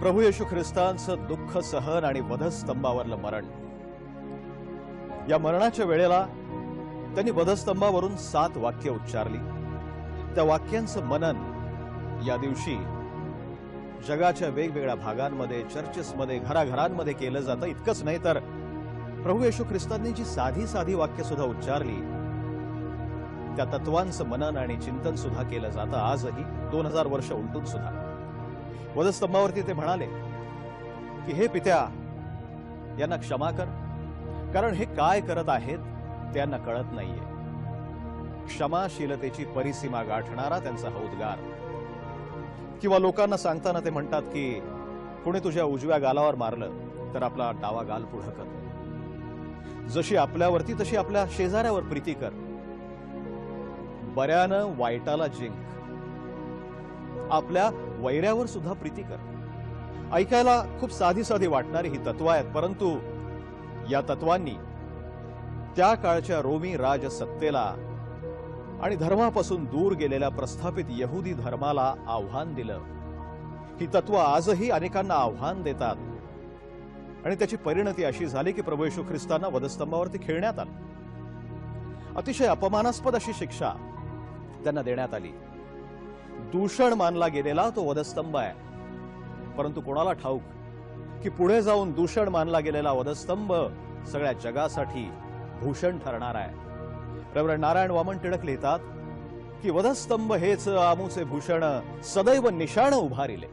प्रभू येशू ख्रिस्तांचं दुःख सहन आणि वधस्तंभावरलं मरण. या मरणाच्या वेळेला त्यांनी वधस्तंभावरून सात वाक्य उच्चारली. त्या वाक्यांचं मनन या दिवशी जगाच्या वेगवेगळ्या भागांमध्ये चर्चेसमध्ये घराघरांमध्ये केलं जातं. इतकंच नाही तर प्रभू येशू ख्रिस्तांनी जी साधी साधी वाक्य सुद्धा उच्चारली त्या तत्वांचं मनन आणि चिंतन सुद्धा केलं जातं. आजही दोन हजार वर्ष उलटून सुद्धा वधस्तंभावरती ते म्हणाले की हे पित्या यांना क्षमा कर कारण हे काय करत आहेत त्यांना कळत नाहीये. क्षमाशीलतेची परिसीमा गाठणारा त्यांचा हौदगार. किंवा लोकांना सांगताना ते म्हणतात की कुणी तुझ्या उजव्या गालावर मारलं तर आपला डावा गाल पुढं कर. जशी आपल्यावरती तशी आपल्या शेजाऱ्यावर प्रीती कर. बऱ्यानं वाईटाला जिंक आपल्या वैऱ्यावर सुद्धा प्रीती करते ऐकायला खूप साधी साधी वाटणारी ही तत्व आहेत परंतु या तत्वांनी त्या काळच्या रोमी राजसत्तेला आणि धर्मापासून दूर गेलेल्या प्रस्थापित यहुदी धर्माला आव्हान दिलं. ही तत्व आजही अनेकांना आव्हान देतात. आणि त्याची परिणती अशी झाली की प्रभू येशू ख्रिस्तांना वधस्तंभावरती खेळण्यात आलं. अतिशय अपमानास्पद अशी शिक्षा त्यांना देण्यात आली. दूषण मानला गेलेला तो वधस्तंभ आहे. परंतु कोणाला ठाऊक की पुढे जाऊन दूषण मानला गेलेला वधस्तंभ सगळ्या जगासाठी भूषण ठरणार आहे. रवरण नारायण वामन टिळक लिहितात की वधस्तंभ हेच आमूचे भूषण सदैव निशाण उभारिले.